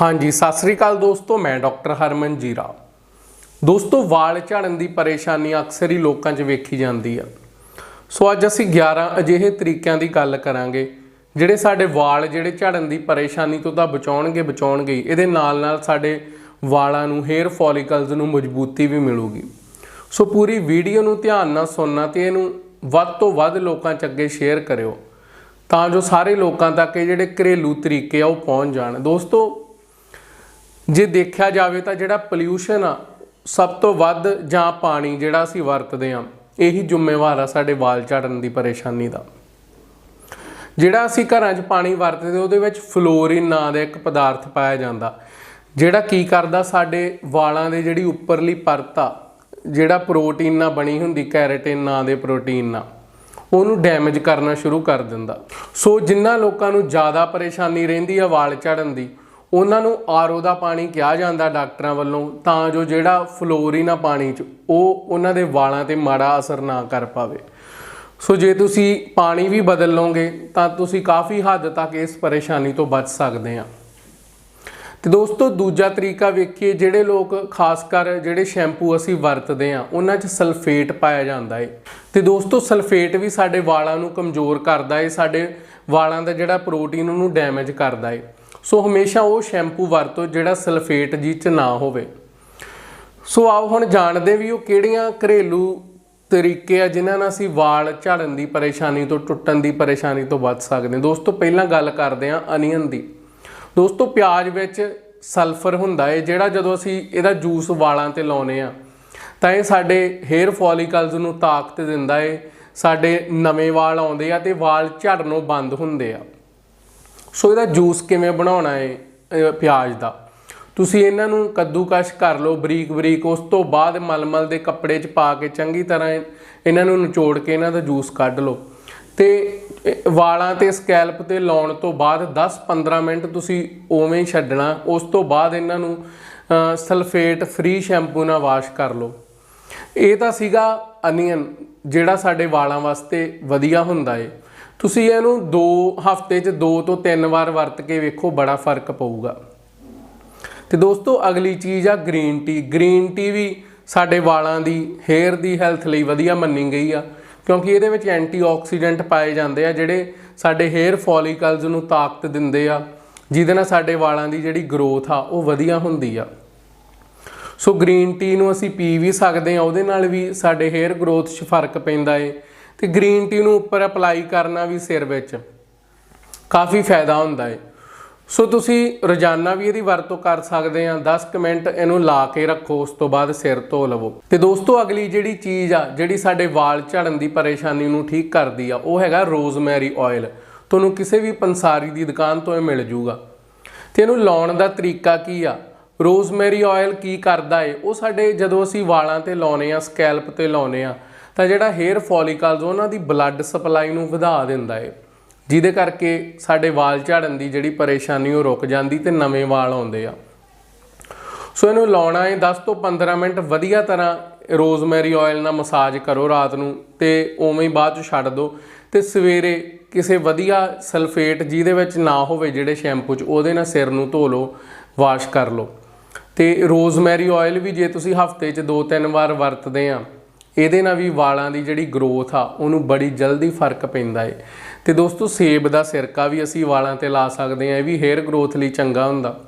ਹਾਂਜੀ, ਸਤਿ ਸ੍ਰੀ ਅਕਾਲ ਦੋਸਤੋ, ਮੈਂ ਡਾਕਟਰ ਹਰਮਨ ਜੀਰਾ। ਦੋਸਤੋ, ਵਾਲ ਝੜਨ ਦੀ ਪਰੇਸ਼ਾਨੀ ਅਕਸਰ ਹੀ ਲੋਕਾਂ 'ਚ ਵੇਖੀ ਜਾਂਦੀ ਆ। ਸੋ ਅੱਜ ਅਸੀਂ 11 ਅਜਿਹੇ ਤਰੀਕਿਆਂ ਦੀ ਗੱਲ ਕਰਾਂਗੇ, ਜਿਹੜੇ ਸਾਡੇ ਵਾਲ ਜਿਹੜੇ ਝੜਨ ਦੀ ਪਰੇਸ਼ਾਨੀ ਤੋਂ ਤਾਂ ਬਚਾਉਣਗੇ ਬਚਾਉਣਗੇ ਇਹਦੇ ਨਾਲ ਨਾਲ ਸਾਡੇ ਵਾਲਾਂ ਨੂੰ ਹੇਅਰ ਫੋਲੀਕਲਸ ਨੂੰ ਮਜ਼ਬੂਤੀ ਵੀ ਮਿਲੂਗੀ। ਸੋ ਪੂਰੀ ਵੀਡੀਓ ਨੂੰ ਧਿਆਨ ਨਾਲ ਸੁਣਨਾ ਤੇ ਇਹਨੂੰ ਵੱਧ ਤੋਂ ਵੱਧ ਲੋਕਾਂ 'ਚ ਅੱਗੇ ਸ਼ੇਅਰ ਕਰਿਓ, ਤਾਂ ਜੋ ਸਾਰੇ ਲੋਕਾਂ ਤੱਕ ਇਹ ਜਿਹੜੇ ਘਰੇਲੂ ਤਰੀਕੇ ਆ ਉਹ ਪਹੁੰਚ ਜਾਣ। ਦੋਸਤੋ ਜੇ ਦੇਖਿਆ ਜਾਵੇ ਤਾਂ ਜਿਹੜਾ ਪੋਲਿਊਸ਼ਨ ਆ, ਸਭ ਤੋਂ ਵੱਧ ਜਾਂ ਪਾਣੀ ਜਿਹੜਾ ਅਸੀਂ ਵਰਤਦੇ ਆ ਇਹੀ ਜ਼ਿੰਮੇਵਾਰ ਆ ਸਾਡੇ ਵਾਲ ਝੜਨ ਦੀ ਪਰੇਸ਼ਾਨੀ ਦਾ। ਜਿਹੜਾ ਅਸੀਂ ਘਰਾਂ 'ਚ ਪਾਣੀ ਵਰਤਦੇ ਉਹਦੇ ਵਿੱਚ ਫਲੋਰੀਨ ਨਾਂ ਦਾ ਇੱਕ ਪਦਾਰਥ ਪਾਇਆ ਜਾਂਦਾ। ਜਿਹੜਾ ਕੀ ਕਰਦਾ, ਸਾਡੇ ਵਾਲਾਂ ਦੇ ਜਿਹੜੀ ਉੱਪਰਲੀ ਪਰਤ ਆ, ਜਿਹੜਾ ਪ੍ਰੋਟੀਨ ਨਾਲ ਬਣੀ ਹੁੰਦੀ, ਕੈਰੇਟਿਨ ਨਾਂ ਦੇ ਪ੍ਰੋਟੀਨ ਨਾਲ, ਉਹਨੂੰ ਡੈਮੇਜ ਕਰਨਾ ਸ਼ੁਰੂ ਕਰ ਦਿੰਦਾ। ਸੋ ਜਿਨ੍ਹਾਂ ਲੋਕਾਂ ਨੂੰ ਜ਼ਿਆਦਾ ਪਰੇਸ਼ਾਨੀ ਰਹਿੰਦੀ ਆ ਵਾਲ ਝੜਨ ਦੀ ਉਹਨਾਂ ਨੂੰ ਆਰਓ ਦਾ ਪਾਣੀ ਕਿਹਾ ਜਾਂਦਾ ਡਾਕਟਰਾਂ ਵੱਲੋਂ, ਤਾਂ ਜੋ ਜਿਹੜਾ ਫਲੋਰੀਨ ਆ ਪਾਣੀ 'ਚ ਉਹ ਉਹਨਾਂ ਦੇ ਵਾਲਾਂ ਤੇ ਮਾੜਾ ਅਸਰ ਨਾ ਕਰ ਪਾਵੇ। ਸੋ ਜੇ ਤੁਸੀਂ ਪਾਣੀ ਵੀ ਬਦਲ ਲਓਗੇ, ਤਾਂ ਤੁਸੀਂ ਕਾਫੀ ਹੱਦ ਤੱਕ ਇਸ ਪਰੇਸ਼ਾਨੀ ਤੋਂ ਬਚ ਸਕਦੇ ਆ। ਤੇ ਦੋਸਤੋ, ਦੂਜਾ ਤਰੀਕਾ ਵੇਖੀਏ, ਜਿਹੜੇ ਲੋਕ ਖਾਸ ਕਰ ਜਿਹੜੇ ਸ਼ੈਂਪੂ ਅਸੀਂ ਵਰਤਦੇ ਆ, ਉਹਨਾਂ 'ਚ ਸਲਫੇਟ ਪਾਇਆ ਜਾਂਦਾ ਏ। ਤੇ ਦੋਸਤੋ, ਸਲਫੇਟ ਵੀ ਸਾਡੇ ਵਾਲਾਂ ਨੂੰ ਕਮਜ਼ੋਰ ਕਰਦਾ ਏ, ਸਾਡੇ ਵਾਲਾਂ ਦਾ ਜਿਹੜਾ ਪ੍ਰੋਟੀਨ ਉਹਨੂੰ ਡੈਮੇਜ ਕਰਦਾ ਏ। ਸੋ ਹਮੇਸ਼ਾ ਉਹ ਸ਼ੈਂਪੂ ਵਰਤੋ ਜਿਹੜਾ ਸਲਫੇਟ ਜੀ 'ਚ ਨਾ ਹੋਵੇ। ਸੋ ਆਓ ਹੁਣ ਜਾਣਦੇ ਵੀ ਉਹ ਕਿਹੜੀਆਂ ਘਰੇਲੂ ਤਰੀਕੇ ਆ ਜਿਨ੍ਹਾਂ ਨਾਲ ਅਸੀਂ ਵਾਲ ਝੜਨ ਦੀ ਪਰੇਸ਼ਾਨੀ ਤੋਂ, ਟੁੱਟਣ ਦੀ ਪਰੇਸ਼ਾਨੀ ਤੋਂ ਬਚ ਸਕਦੇ ਹਾਂ। ਦੋਸਤੋ, ਪਹਿਲਾਂ ਗੱਲ ਕਰਦੇ ਹਾਂ ਅਨੀਅਨ ਦੀ। ਦੋਸਤੋ, ਪਿਆਜ਼ ਵਿੱਚ ਸਲਫਰ ਹੁੰਦਾ ਹੈ ਜਿਹੜਾ ਜਦੋਂ ਅਸੀਂ ਇਹਦਾ ਜੂਸ ਵਾਲਾਂ ਤੇ ਲਾਉਨੇ ਆ ਤਾਂ ਇਹ ਸਾਡੇ ਹੇਅਰ ਫੋਲੀਕਲਸ ਨੂੰ ਤਾਕਤ ਦਿੰਦਾ ਹੈ ਸਾਡੇ ਨਵੇਂ ਵਾਲ ਆਉਂਦੇ ਆ ਤੇ ਵਾਲ ਝੜਨੋਂ ਬੰਦ ਹੁੰਦੇ ਆ। ਸੋ ਇਹਦਾ ਜੂਸ ਕਿਵੇਂ ਬਣਾਉਣਾ ਹੈ ਪਿਆਜ਼ ਦਾ? ਤੁਸੀਂ ਇਹਨਾਂ ਨੂੰ ਕੱਦੂਕਸ਼ ਕਰ ਲਓ ਬਰੀਕ ਬਰੀਕ, ਉਸ ਤੋਂ ਬਾਅਦ ਮਲਮਲ ਦੇ ਕੱਪੜੇ 'ਚ ਪਾ ਕੇ ਚੰਗੀ ਤਰ੍ਹਾਂ ਇਹਨਾਂ ਨੂੰ ਨਿਚੋੜ ਕੇ ਇਹਨਾਂ ਦਾ ਜੂਸ ਕੱਢ ਲਓ। ਤੇ ਵਾਲਾਂ ਤੇ ਸਕੈਲਪ ਤੇ ਲਾਉਣ ਤੋਂ ਬਾਅਦ 10-15 ਮਿੰਟ ਤੁਸੀਂ ਉਵੇਂ ਹੀ ਛੱਡਣਾ, ਉਸ ਤੋਂ ਬਾਅਦ ਇਹਨਾਂ ਨੂੰ ਸਲਫੇਟ ਫ੍ਰੀ ਸ਼ੈਂਪੂ ਨਾਲ ਵਾਸ਼ ਕਰ ਲਓ। ਇਹ ਤਾਂ ਸੀਗਾ ਅਨੀਅਨ ਜਿਹੜਾ ਸਾਡੇ ਵਾਲਾਂ ਵਾਸਤੇ ਵਧੀਆ ਹੁੰਦਾ ਏ। ਤੁਸੀਂ ਇਹਨੂੰ 2 ਹਫ਼ਤੇ 'ਚ 2 ਤੋਂ 3 ਵਾਰ ਵਰਤ ਕੇ ਵੇਖੋ, ਬੜਾ ਫ਼ਰਕ ਪਊਗਾ। ਤੇ ਦੋਸਤੋ, ਅਗਲੀ ਚੀਜ਼ ਆ ਗ੍ਰੀਨ ਟੀ। ਗ੍ਰੀਨ ਟੀ ਵੀ ਸਾਡੇ ਵਾਲਾਂ ਦੀ, ਹੇਅਰ ਦੀ ਹੈਲਥ ਲਈ ਵਧੀਆ ਮੰਨੀ ਗਈ ਆ, ਕਿਉਂਕਿ ਇਹਦੇ ਵਿੱਚ ਐਂਟੀਆਕਸੀਡੈਂਟ ਪਾਏ ਜਾਂਦੇ ਆ, ਜਿਹੜੇ ਸਾਡੇ ਹੇਅਰ ਫੋਲੀਕਲਸ ਨੂੰ ਤਾਕਤ ਦਿੰਦੇ ਆ, ਜਿਹਦੇ ਨਾਲ ਸਾਡੇ ਵਾਲਾਂ ਦੀ ਜਿਹੜੀ ਗਰੋਥ ਆ, ਉਹ ਵਧੀਆ ਹੁੰਦੀ ਆ। ਸੋ ਗ੍ਰੀਨ ਟੀ ਨੂੰ ਅਸੀਂ ਪੀ ਵੀ ਸਕਦੇ ਆ, ਉਹਦੇ ਨਾਲ ਵੀ ਸਾਡੇ ਹੇਅਰ ਗਰੋਥ 'ਚ ਫ਼ਰਕ ਪੈਂਦਾ ਏ। ਤੇ ਗ੍ਰੀਨ ਟੀ ਨੂੰ ਉੱਪਰ ਅਪਲਾਈ ਕਰਨਾ ਵੀ ਸਿਰ ਵਿੱਚ ਕਾਫੀ ਫਾਇਦਾ ਹੁੰਦਾ ਏ। ਸੋ ਤੁਸੀਂ ਰੋਜ਼ਾਨਾ ਵੀ ਇਹਦੀ ਵਰਤੋਂ ਕਰ ਸਕਦੇ ਆ। 10 ਕੁ ਮਿੰਟ ਇਹਨੂੰ ਲਾ ਕੇ ਰੱਖੋ, ਉਸ ਤੋਂ ਬਾਅਦ ਸਿਰ ਧੋ ਲਵੋ। ਤੇ ਦੋਸਤੋ, ਅਗਲੀ ਜਿਹੜੀ ਚੀਜ਼ ਆ, ਜਿਹੜੀ ਸਾਡੇ ਵਾਲ ਝੜਨ ਦੀ ਪਰੇਸ਼ਾਨੀ ਨੂੰ ਠੀਕ ਕਰਦੀ ਆ, ਉਹ ਹੈਗਾ ਰੋਜ਼ਮੈਰੀ ਆਇਲ ਤੁਹਾਨੂੰ ਕਿਸੇ ਵੀ ਪੰਸਾਰੀ ਦੀ ਦੁਕਾਨ ਤੋਂ ਇਹ ਮਿਲ ਜੂਗਾ। ਤੇ ਇਹਨੂੰ ਲਾਉਣ ਦਾ ਤਰੀਕਾ ਕੀ ਆ? ਰੋਜ਼ਮੈਰੀ ਆਇਲ ਕੀ ਕਰਦਾ ਏ? ਉਹ ਸਾਡੇ ਜਦੋਂ ਅਸੀਂ ਵਾਲਾਂ ਤੇ ਲਾਉਨੇ ਆ ਸਕੈਲਪ ਤੇ ਲਾਉਨੇ ਆ ਤਾਂ ਜਿਹੜਾ ਹੇਅਰ ਫੋਲੀਕਲਸ, ਉਹਨਾਂ ਦੀ ਬਲੱਡ ਸਪਲਾਈ ਨੂੰ ਵਧਾ ਦਿੰਦਾ ਏ। ਜਿਹਦੇ ਕਰਕੇ ਸਾਡੇ ਵਾਲ ਝੜਨ ਦੀ ਜਿਹੜੀ ਪਰੇਸ਼ਾਨੀ ਉਹ ਰੁਕ ਜਾਂਦੀ ਤੇ ਨਵੇਂ ਵਾਲ ਆਉਂਦੇ ਆ। ਸੋ ਇਹਨੂੰ ਲਾਉਣਾ ਹੈ 10 ਤੋਂ 15 ਮਿੰਟ ਵਧੀਆ ਤਰ੍ਹਾਂ ਰੋਜ਼ਮੈਰੀ ਆਇਲ ਨਾਲ ਮਸਾਜ ਕਰੋ ਰਾਤ ਨੂੰ ਤੇ ਉਵੇਂ ਹੀ ਬਾਅਦ ਚ ਛੱਡ ਦਿਓ ਤੇ ਸਵੇਰੇ ਕਿਸੇ ਵਧੀਆ ਸਲਫੇਟ ਜਿਹਦੇ ਵਿੱਚ ਨਾ ਹੋਵੇ ਜਿਹੜੇ ਸ਼ੈਂਪੂ ਚ, ਉਹਦੇ ਨਾਲ ਸਿਰ ਨੂੰ ਧੋ ਲਓ, ਵਾਸ਼ ਕਰ ਲਓ। ਤੇ ਰੋਜ਼ਮੈਰੀ ਆਇਲ ਵੀ ਜੇ ਤੁਸੀਂ ਹਫ਼ਤੇ 'ਚ 2-3 ਵਾਰ ਵਰਤਦੇ ਆ ਇਹਦੇ ਨਾਲ ਵੀ ਵਾਲਾਂ ਦੀ ਜਿਹੜੀ ਗਰੋਥ ਆ, ਉਹਨੂੰ ਬੜੀ ਜਲਦੀ ਫ਼ਰਕ ਪੈਂਦਾ ਏ। ਤੇ ਦੋਸਤੋ, ਸੇਬ ਦਾ ਸਿਰਕਾ ਵੀ ਅਸੀਂ ਵਾਲਾਂ ਤੇ ਲਾ ਸਕਦੇ ਆ ਇਹ ਵੀ ਹੇਅਰ ਗਰੋਥ ਲਈ ਚੰਗਾ ਹੁੰਦਾ।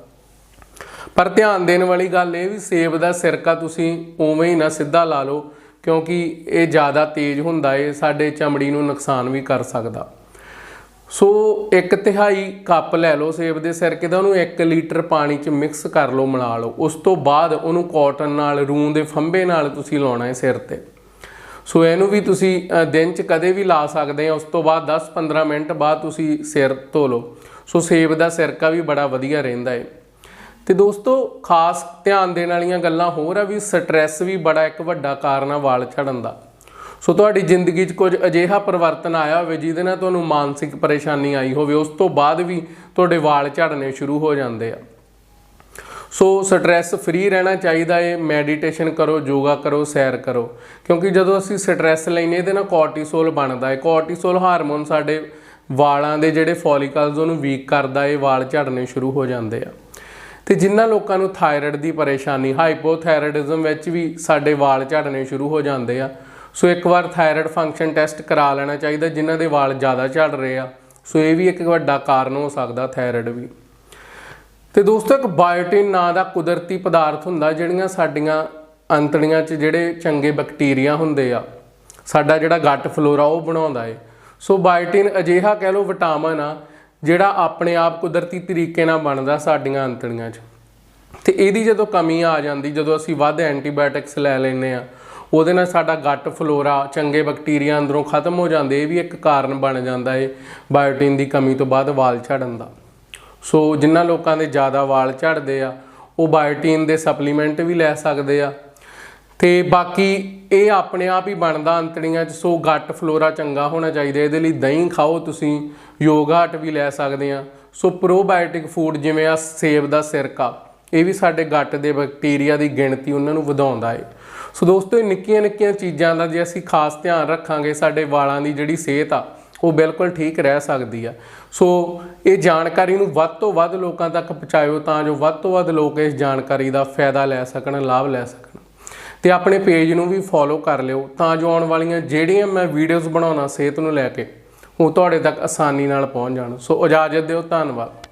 ਪਰ ਧਿਆਨ ਦੇਣ ਵਾਲੀ ਗੱਲ ਇਹ ਵੀ ਸੇਬ ਦਾ ਸਿਰਕਾ ਤੁਸੀਂ ਉਵੇਂ ਹੀ ਨਾ ਸਿੱਧਾ ਲਾ ਲਓ, ਕਿਉਂਕਿ ਇਹ ਜ਼ਿਆਦਾ ਤੇਜ਼ ਹੁੰਦਾ ਏ, ਸਾਡੇ ਚਮੜੀ ਨੂੰ ਨੁਕਸਾਨ ਵੀ ਕਰ ਸਕਦਾ। ਸੋ ਇੱਕ ਤਿਹਾਈ ਕੱਪ ਲੈ ਲਓ ਸੇਬ ਦੇ ਸਿਰਕੇ ਦਾ, ਉਹਨੂੰ 1 ਲੀਟਰ ਪਾਣੀ 'ਚ ਮਿਕਸ ਕਰ ਲਓ, ਮਿਲਾ ਲਓ। ਉਸ ਤੋਂ ਬਾਅਦ ਉਹਨੂੰ ਕਾਟਨ ਨਾਲ, ਰੂੰ ਦੇ ਫੰਬੇ ਨਾਲ ਤੁਸੀਂ ਲਾਉਣਾ ਹੈ ਸਿਰ ਤੇ। ਸੋ ਇਹਨੂੰ ਵੀ ਤੁਸੀਂ ਦਿਨ 'ਚ ਕਦੇ ਵੀ ਲਾ ਸਕਦੇ ਆ, ਉਸ ਤੋਂ ਬਾਅਦ 10-15 ਮਿੰਟ ਬਾਅਦ ਤੁਸੀਂ ਸਿਰ ਧੋ ਲਓ। ਸੋ ਸੇਬ ਦਾ ਸਿਰਕਾ ਵੀ ਬੜਾ ਵਧੀਆ ਰਹਿੰਦਾ ਹੈ ਤੇ ਦੋਸਤੋ, ਖਾਸ ਧਿਆਨ ਦੇਣ ਵਾਲੀਆਂ ਗੱਲਾਂ ਹੋਰ ਆ ਵੀ ਸਟ੍ਰੈਸ ਵੀ ਬੜਾ ਇੱਕ ਵੱਡਾ ਕਾਰਨ ਆ ਵਾਲ ਝੜਨ ਦਾ। ਸੋ ਤੁਹਾਡੀ ਜ਼ਿੰਦਗੀ 'ਚ ਕੁਝ ਅਜਿਹਾ ਪਰਿਵਰਤਨ ਆਇਆ ਹੋਵੇ ਜਿਹਦੇ ਨਾਲ ਤੁਹਾਨੂੰ ਮਾਨਸਿਕ ਪਰੇਸ਼ਾਨੀ ਆਈ ਹੋਵੇ, ਉਸ ਤੋਂ ਬਾਅਦ ਵੀ ਤੁਹਾਡੇ ਵਾਲ ਝੜਨੇ ਸ਼ੁਰੂ ਹੋ ਜਾਂਦੇ ਆ। ਸੋ ਸਟ੍ਰੈਸ ਫ੍ਰੀ ਰਹਿਣਾ ਚਾਹੀਦਾ ਏ, ਮੈਡੀਟੇਸ਼ਨ ਕਰੋ, ਯੋਗਾ ਕਰੋ, ਸੈਰ ਕਰੋ। ਕਿਉਂਕਿ ਜਦੋਂ ਅਸੀਂ ਸਟ੍ਰੈਸ ਲੈਨੇ ਇਹਦੇ ਨਾਲ ਕੋਰਟੀਸੋਲ ਬਣਦਾ ਏ। ਕੋਰਟੀਸੋਲ ਹਾਰਮੋਨ ਸਾਡੇ ਵਾਲਾਂ ਦੇ ਜਿਹੜੇ ਫੋਲੀਕਲਸ, ਉਹਨੂੰ ਵੀਕ ਕਰਦਾ ਏ, ਵਾਲ ਝੜਨੇ ਸ਼ੁਰੂ ਹੋ ਜਾਂਦੇ ਆ। ਤੇ ਜਿਨ੍ਹਾਂ ਲੋਕਾਂ ਨੂੰ ਥਾਇਰਾਇਡ ਦੀ ਪਰੇਸ਼ਾਨੀ, ਹਾਈਪੋਥਾਇਰਾਇਡਿਜ਼ਮ ਵਿੱਚ ਵੀ ਸਾਡੇ ਵਾਲ ਝੜਨੇ ਸ਼ੁਰੂ ਹੋ ਜਾਂਦੇ ਆ। ਸੋ ਇੱਕ ਵਾਰ ਥਾਇਰਾਇਡ ਫੰਕਸ਼ਨ ਟੈਸਟ ਕਰਾ ਲੈਣਾ ਚਾਹੀਦਾ, ਜਿਨ੍ਹਾਂ ਦੇ ਵਾਲ ਜ਼ਿਆਦਾ ਝੜ ਰਹੇ ਆ। ਸੋ ਇਹ ਵੀ ਇੱਕ ਵੱਡਾ ਕਾਰਨ ਹੋ ਸਕਦਾ ਥਾਇਰਾਇਡ ਵੀ। ਤੇ ਦੋਸਤੋ, ਇੱਕ ਬਾਇਓਟਿਨ ਨਾਂ ਦਾ ਕੁਦਰਤੀ ਪਦਾਰਥ ਹੁੰਦਾ, ਜਿਹੜੀਆਂ ਸਾਡੀਆਂ ਅੰਤੜੀਆਂ 'ਚ ਜਿਹੜੇ ਚੰਗੇ ਬੈਕਟੀਰੀਆ ਹੁੰਦੇ ਆ, ਸਾਡਾ ਜਿਹੜਾ ਗੱਟ ਫਲੋਰਾ ਉਹ ਬਣਾਉਂਦਾ ਏ। ਸੋ ਬਾਇਓਟਿਨ ਅਜਿਹਾ ਕਹਿ ਲਓ ਵਿਟਾਮਿਨ ਆ, ਜਿਹੜਾ ਆਪਣੇ ਆਪ ਕੁਦਰਤੀ ਤਰੀਕੇ ਨਾਲ ਬਣਦਾ ਸਾਡੀਆਂ ਅੰਤੜੀਆਂ 'ਚ। ਤੇ ਇਹਦੀ ਜਦੋਂ ਕਮੀ ਆ ਜਾਂਦੀ, ਜਦੋਂ ਅਸੀਂ ਵੱਧ ਐਂਟੀਬਾਇਓਟਿਕਸ ਲੈ ਲੈਂਦੇ ਆ, ਉਹਦੇ ਨਾਲ ਸਾਡਾ ਗੱਟ ਫਲੋਰਾ, ਚੰਗੇ ਬੈਕਟੀਰੀਆ ਅੰਦਰੋਂ ਖਤਮ ਹੋ ਜਾਂਦੇ, ਇਹ ਵੀ ਇੱਕ ਕਾਰਨ ਬਣ ਜਾਂਦਾ ਏ, ਬਾਇਓਟਿਨ ਦੀ ਕਮੀ ਤੋਂ ਬਾਅਦ ਵਾਲ ਝੜਨ ਦਾ। ਸੋ ਜਿਨ੍ਹਾਂ ਲੋਕਾਂ ਦੇ ਜ਼ਿਆਦਾ ਵਾਲ ਝੜਦੇ ਆ, ਉਹ ਬਾਇਓਟਿਨ ਦੇ ਸਪਲੀਮੈਂਟ ਵੀ ਲੈ ਸਕਦੇ ਆ। ਤੇ ਬਾਕੀ ਇਹ ਆਪਣੇ ਆਪ ਹੀ ਬਣਦਾ ਅੰਤੜੀਆਂ 'ਚ, ਸੋ ਗੱਟ ਫਲੋਰਾ ਚੰਗਾ ਹੋਣਾ ਚਾਹੀਦਾ, ਇਹਦੇ ਲਈ ਦਹੀਂ ਖਾਓ ਤੁਸੀਂ ਯੋਗਾਟ ਵੀ ਲੈ ਸਕਦੇ ਆ। ਸੋ ਪ੍ਰੋਬਾਇਓਟਿਕ ਫੂਡ ਜਿਵੇਂ ਆ ਸੇਬ ਦਾ ਸਿਰਕਾ, ਇਹ ਵੀ ਸਾਡੇ ਗੱਟ ਦੇ ਬੈਕਟੀਰੀਆ ਦੀ ਗਿਣਤੀ ਉਹਨਾਂ ਨੂੰ ਵਧਾਉਂਦਾ ਏ। ਸੋ ਦੋਸਤੋ, ਇਹ ਨਿੱਕੀਆਂ ਨਿੱਕੀਆਂ ਚੀਜ਼ਾਂ ਦਾ ਜੇ ਅਸੀਂ ਖਾਸ ਧਿਆਨ ਰੱਖਾਂਗੇ, ਸਾਡੇ ਵਾਲਾਂ ਦੀ ਜਿਹੜੀ ਸਿਹਤ ਆ ਉਹ ਬਿਲਕੁਲ ਠੀਕ ਰਹਿ ਸਕਦੀ ਆ। ਸੋ ਇਹ ਜਾਣਕਾਰੀ ਨੂੰ ਵੱਧ ਤੋਂ ਵੱਧ ਲੋਕਾਂ ਤੱਕ ਪਹੁੰਚਾਇਓ ਤਾਂ ਜੋ ਵੱਧ ਤੋਂ ਵੱਧ ਲੋਕ ਇਸ ਜਾਣਕਾਰੀ ਦਾ ਫਾਇਦਾ ਲੈ ਸਕਣ, ਲਾਭ ਲੈ ਸਕਣ। ਤੇ ਆਪਣੇ ਪੇਜ ਨੂੰ ਵੀ ਫੋਲੋ ਕਰ ਲਿਓ ਤਾਂ ਜੋ ਆਉਣ ਵਾਲੀਆਂ ਜਿਹੜੀਆਂ ਮੈਂ ਵੀਡੀਓਜ਼ ਬਣਾਉਣਾ ਸਿਹਤ ਨੂੰ ਲੈ ਕੇ ਉਹ ਤੁਹਾਡੇ ਤੱਕ ਆਸਾਨੀ ਨਾਲ ਪਹੁੰਚ ਜਾਣ। ਸੋ ਇਜਾਜ਼ਤ ਦਿਓ, ਧੰਨਵਾਦ।